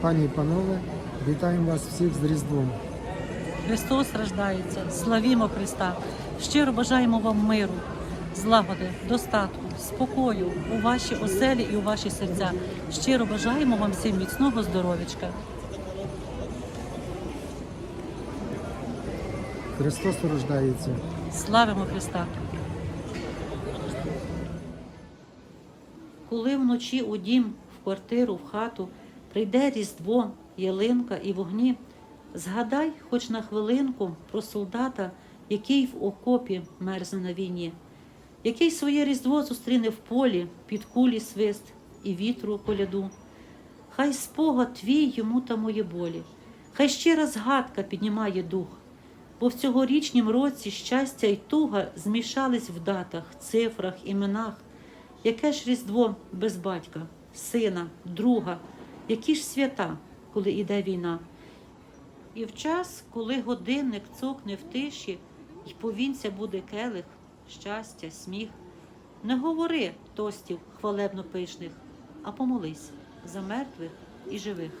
Пані і панове, вітаємо вас всіх з Різдвом. Христос рождається, славімо Христа. Щиро бажаємо вам миру, злагоди, достатку, спокою у ваші оселі і у ваші серця. Щиро бажаємо вам всім міцного здоров'ячка. Христос рождається. Славимо Христа. Коли вночі у дім, в квартиру, в хату прийде різдво, ялинка і вогні, згадай хоч на хвилинку про солдата, який в окопі мерзне на війні, який своє різдво зустріне в полі під кулі свист і вітру коляду. Хай спогад твій йому та моє болі, хай щира згадка піднімає дух, бо в цьогорічнім році щастя й туга змішались в датах, цифрах, іменах. Яке ж різдво без батька, сина, друга, які ж свята, коли іде війна? І в час, коли годинник цокне в тиші, й повінця буде келих, щастя, сміх, не говори тостів хвалебно пишних, а помолись за мертвих і живих.